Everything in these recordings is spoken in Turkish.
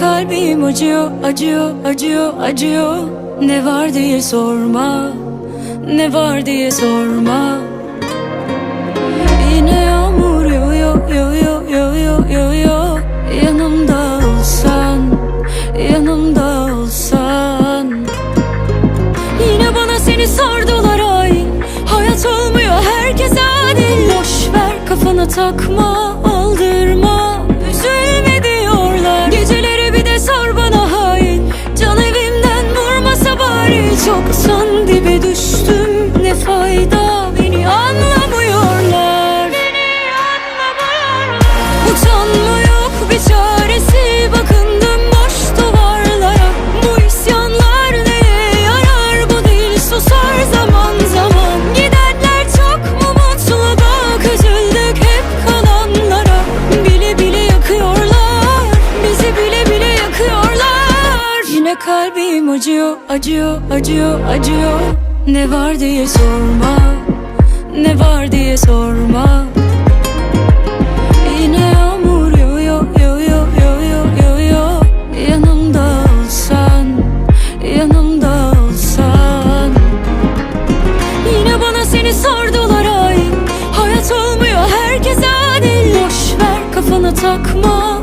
kalbim acıyor, acıyor, acıyor, acıyor. Ne var diye sorma, ne var diye sorma. Yine yağmur yağıyor, yağıyor, yağıyor, yağıyor. Yanımda olsan, yanımda olsan. Yine bana seni sordular ay. Hayat olmuyor herkes adil. Boş ver kafana takma kalbim acıyor acıyor acıyor acıyor. Ne var diye sorma Ne var diye sorma. Yine yağmur yağıyor, yağıyor, yağıyor, yağıyor. Yanımda olsan, yanımda olsan. Yine bana seni sordular ay. Hayat olmuyor herkes adil. Boş ver kafana takma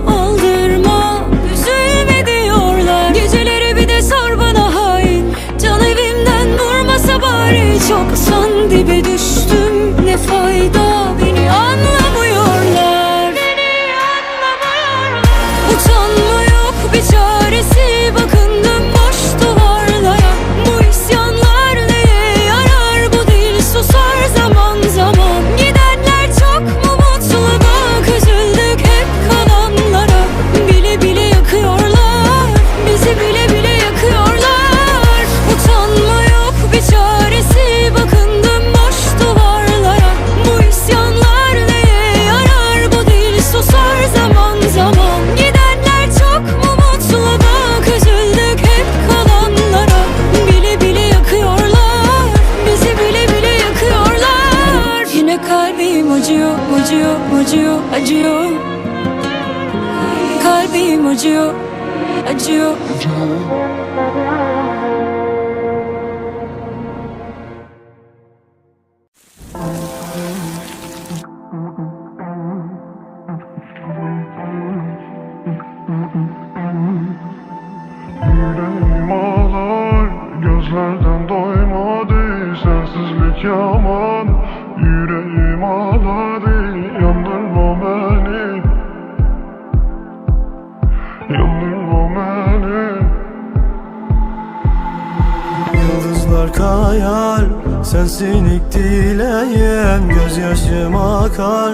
Kayar Sensin dileğim Gözyaşım akar.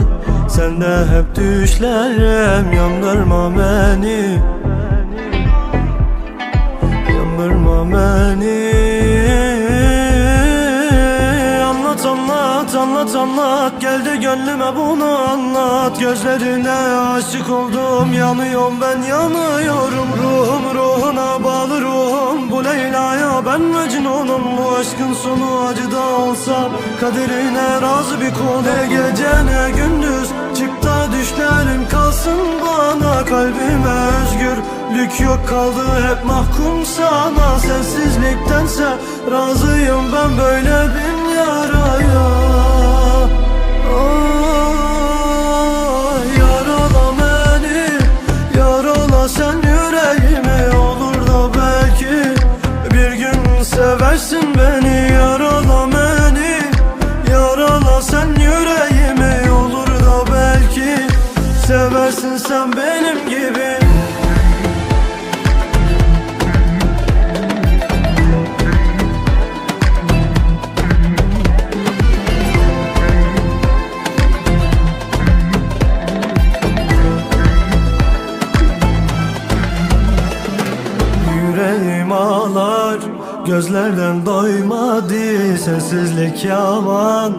Sende hep düşlerim Yandırma beni. Yandırma beni anlat anlat. Geldi gönlüme bunu anlat. Gözlerine aşık oldum. Yanıyorum ben yanıyorum. Ruhum ruhuna bağlı ruhum. Bu Leyla'ya ben Mecnun'um. Bu aşkın sonu acıda olsa Kaderine razı bir kul Ne gece ne gündüz Çık da düşlerim kalsın bana Kalbime özgürlük yok kaldı hep mahkum sana. Sensizliktense razıyım ben böyle bin gün seversin beni Yarala beni, yarala sen yüreğimi Olur da belki. Seversin sen benim gibi Sensizlik yaman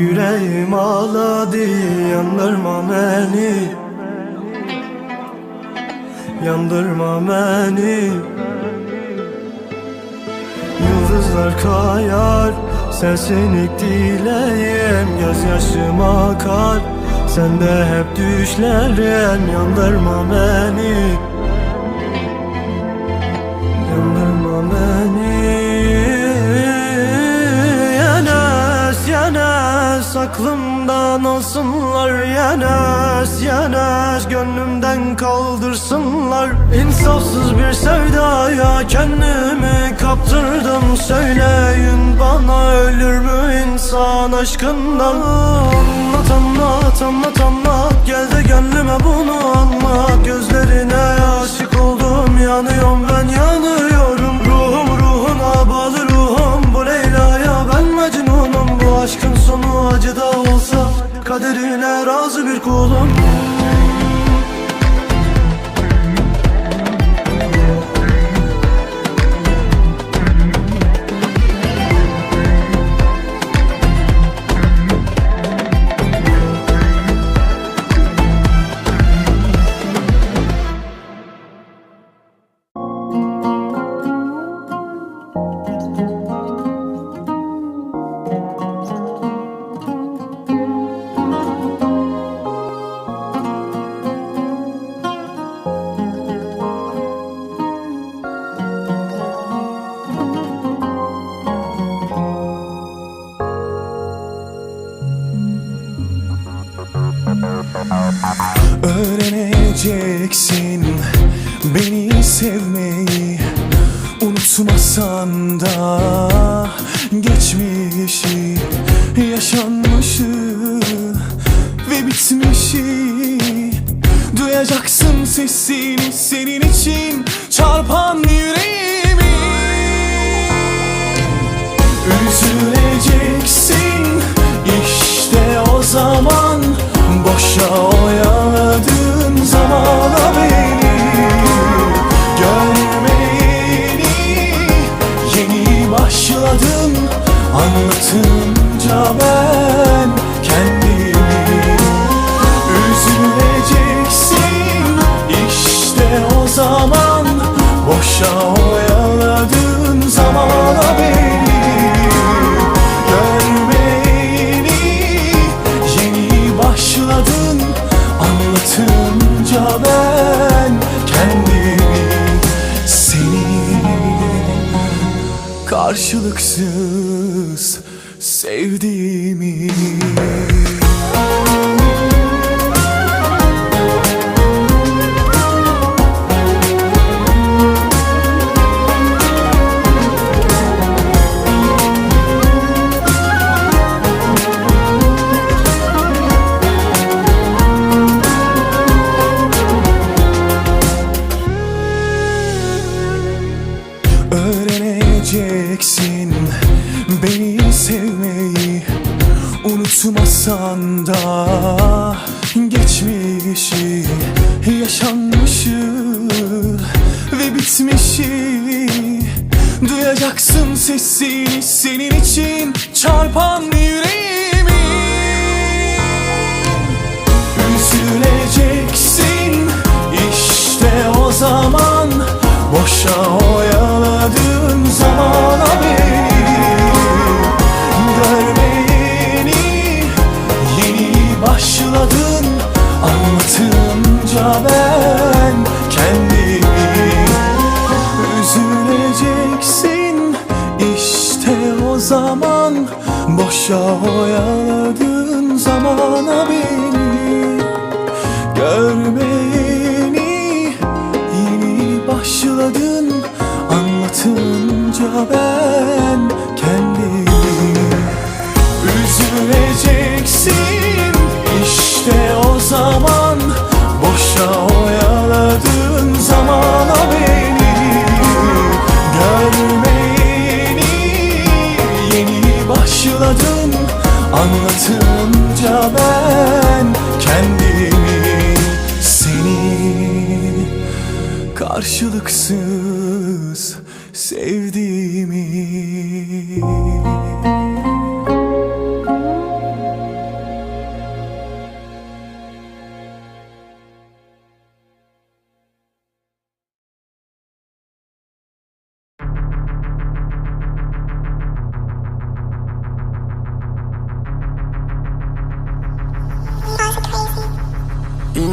Yüreğim ağladı Yandırma beni. Yandırma beni. Yıldızlar kayar Sensin ilk dileğim Gözyaşım akar. Sende hep düşlerim Yandırma beni aklımdan alsınlar Yenes yenes gönlümden kaldırsınlar. İnsafsız bir sevdaya kendimi kaptırdım. Söyleyin bana ölür mü insan aşkından? Anlat anlat anlat anlat. Gel de gönlüme bunu Yaşanmışı ve bitmişi. Duyacaksın sesini senin için çarpan yüreğimi. Üzüleceksin. İşte o zaman Boşa oyaladığın zamana beni karşılıksız sevdiğimi Sesini senin için çarpan yüreğimi Üzüleceksin işte o zaman. Boşa oyaladığın zamana Anlatınca ben kendimi Üzüleceksin. İşte o zaman Boşa oyaladığın zamana beni Görmeyeni yeni başladın. Anlatınca ben kendimi Seni karşılıksız sevdiğimi